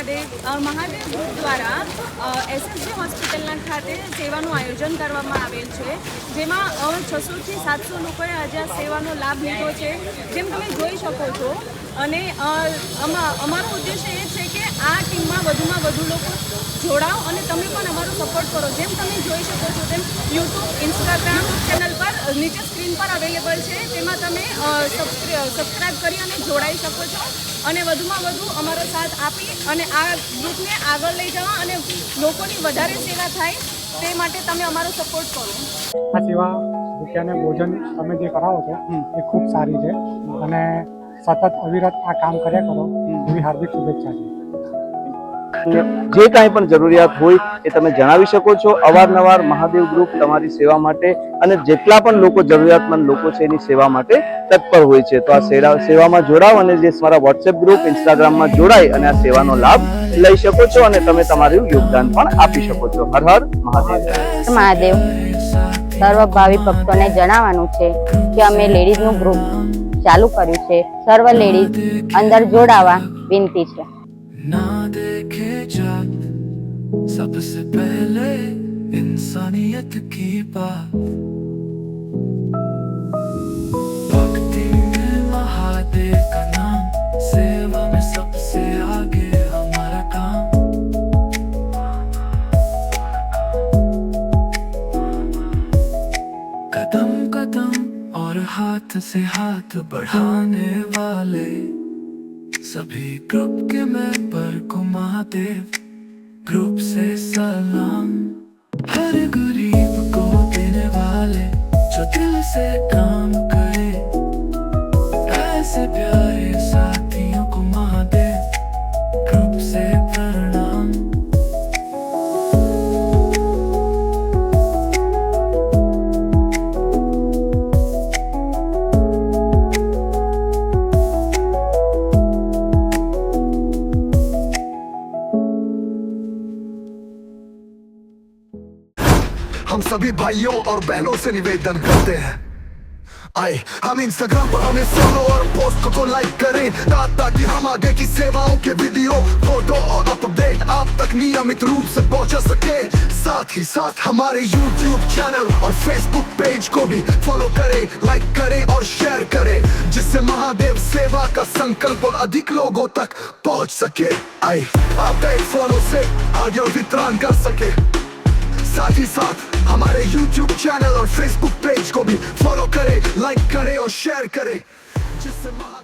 Mahadev Mahadev group દ્વારા SSG હોસ્પિટલના ખાતે સેવાનું આયોજન કરવામાં આવેલ છે. જેમાં છસોથી સાતસો લોકોએ આજે આ સેવાનો લાભ લીધો છે. જેમ તમે જોઈ શકો છો, અને અમા- અમારો ઉદ્દેશ્ય એ છે કે આ ટીમમાં વધુમાં વધુ લોકો જોડાઓ અને તમે પણ અમારો સપોર્ટ કરો. જેમ તમે જોઈ શકો છો તેમ યુટ્યુબ નીચે સ્ક્રીન પર અવેલેબલ છે. તેમાં તમે સબસ્ક્રાઈબ કરી અને જોડાઈ શકો છો. અને વધુમાં વધુ અમારો સાથ આપી અને આ ગ્રુપને આગળ લઈ જવા અને લોકોની વધારે સેવા થાય તે માટે તમે અમારો સપોર્ટ કરો. આ સેવા ભૂખ્યાને ભોજન તમે જે કરાવો છો એ ખૂબ સારી છે. અને સતત અવિરત આ કામ કર્યા કરો એવી હાર્દિક શુભેચ્છા છે. જે કાંઈ પણ જરૂરિયાત હોય એ તમે જણાવી શકો છો. અવારનવાર મહાદેવ ગ્રુપ તમારી સેવા માટે અને જેટલા પણ લોકો જરૂરિયાતમંદ લોકો છે એની સેવા માટે તત્પર હોય છે. તો આ સેવામાં જોડાવ અને જે મારા વોટ્સએપ ગ્રુપ ઇન્સ્ટાગ્રામમાં જોડાય અને આ સેવાનો લાભ લઈ શકો છો અને તમે તમારું યોગદાન પણ આપી શકો છો. હર હર મહાદેવ. મહાદેવ સર્વ ભક્તોને જણાવવાનું છે કે અમે લેડીઝનું ગ્રુપ ચાલુ કર્યું છે. સર્વ લેડીઝ અંદર જોડાવા વિનંતી છે. ना देखे जात सबसे पहले इंसानियत की बात। सबसे आगे हमारा काम। कदम कदम और हाथ से हाथ बढ़ाने वाले सभी ग्रुप के मेंबर को महादेव ग्रुप से सलाम। हर गरीब सभी भाइयों और बहनों से निवेदन करते हैं। आए, हम इंस्टाग्राम पर हमें फॉलो और पोस्ट को लाइक करें। ताकि हम आगे की सेवाओं के वीडियो फ़ोटो और अपडेट आप तक नियमित रूप से पहुँचा सके। साथ ही साथ हमारे YouTube चैनल और Facebook पेज को भी फॉलो करें लाइक करें और शेयर करें, जिससे महादेव सेवा का संकल्प और अधिक लोगों तक पहुँच सके। आए, आपका एक फॉलो से आगे और वितरण कर सके। साथ ही साथ हमारे YouTube चैनल और Facebook पेज को भी फॉलो करें लाइक करें और शेयर करें। जिससे महा-